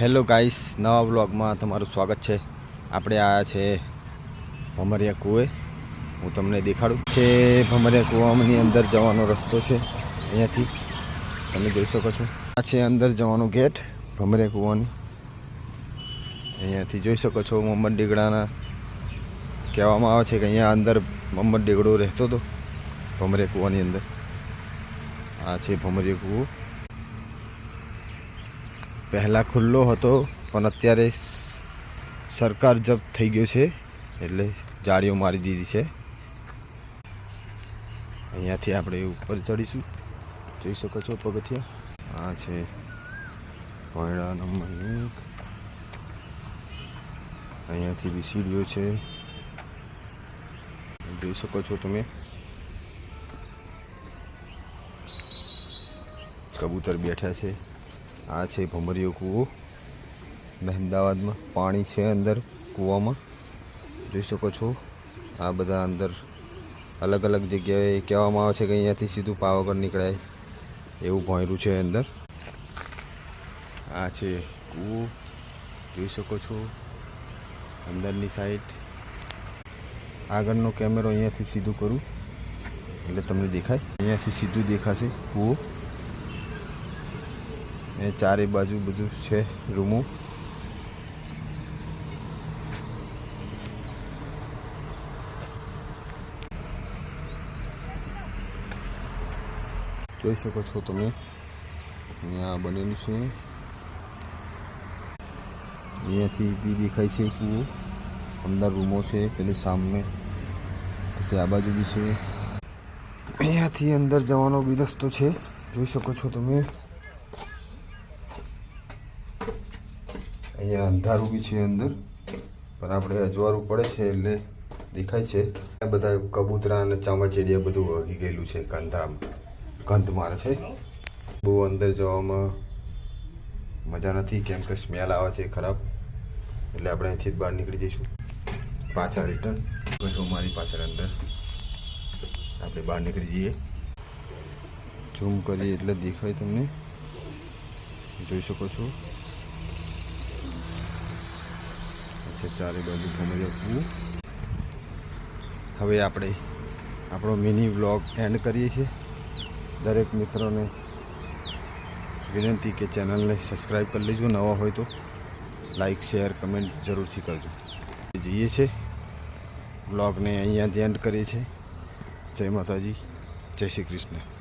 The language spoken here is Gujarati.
હેલો ગાઈસ, નવા બ્લોગમાં તમારું સ્વાગત છે. આપણે આવ્યા છે ભમરિયા કૂએ હું તમને દેખાડું. છે ભમરિયા કૂવાની અંદર જવાનો રસ્તો છે અહીંયાથી. તમે જોઈ શકો છો. આ છે અંદર જવાનો ગેટ ભમરિયા કૂવાની. અહીંયાથી જોઈ શકો છો મોહમ્મદ ડીગડાના. કહેવામાં આવે છે કે અહીંયા અંદર મોહમ્મદ ડીગડો રહેતો હતો ભમરિયા કૂવાની અંદર. આ છે ભમરિયા કૂવો. પહેલાં ખુલ્લો હતો, પણ અત્યારે સરકાર જપ્ત થઈ ગયો છે, એટલે જાળીઓ મારી દીધી છે. અહીંયાથી આપણે ઉપર ચડીશું. જોઈ શકો છો પગથિયા. આ છે અહીંયાથી બી સીડીઓ છે. જોઈ શકો છો તમે. કબૂતર બેઠા છે. આ છે ભમરીયો કૂવો. અમદાવાદમાં પાણી છે અંદર કૂવામાં. જોઈ શકો છો, આ બધા અંદર અલગ અલગ જગ્યાએ કહેવામાં આવે છે કે અહીંયાથી સીધું પાવાગઢ નીકળાય એવું ભોંયરું છે અંદર. આ છે કૂવો. જોઈ શકો છો, અંદરની સાઈડ આગળનો કેમેરો અહીંયાથી સીધું કરું. એટલે તમને દેખાય. અહીંયાથી સીધું દેખાશે કૂવો. એ ચારે બાજુ બધું છે રૂમો. જોઈ શકો છો તમે. અહીંયા બનેલું છે. અહીંયાથી બી દેખાય છે કૂવો અંદર રૂમો છે, પેલી સામે. પછી આ બાજુ બી છે. અહીંયાથી અંદર જવાનો બી રસ્તો છે. જોઈ શકો છો તમે. અહીંયા અંધારું બી છે અંદર, પણ આપણે અજવાળું પડે છે એટલે દેખાય છે. બધા કબૂતરા અને ચામાચીડિયા બધું વગી ગયેલું છે ગંધામ ગંધ મારે છે. બહુ અંદર જવામાં મજા નથી, કેમ કે સ્મેલ આવે છે ખરાબ. એટલે આપણે અહીંથી જ બહાર નીકળી જઈશું. પાછા રિટર્ન જો મારી પાછળ અંદર આપણે બહાર નીકળી જઈએ. ઝૂમ કરીએ એટલે દેખાય તમને. જોઈ શકો છો. છે ચારે બાજુ ભમરિયા કૂવો હવે આપણે આપણો મિની વ્લોગ એન્ડ કરીએ છીએ. દરેક મિત્રોને વિનંતી કે ચેનલને સબસ્ક્રાઈબ કરી લેજો, નવા હોય તો લાઈક શેર, કમેન્ટ જરૂરથી કરજો. જઈએ છે. વ્લોગને અહીંયાથી એન્ડ કરીએ છીએ. જય માતાજી. જય શ્રી કૃષ્ણ.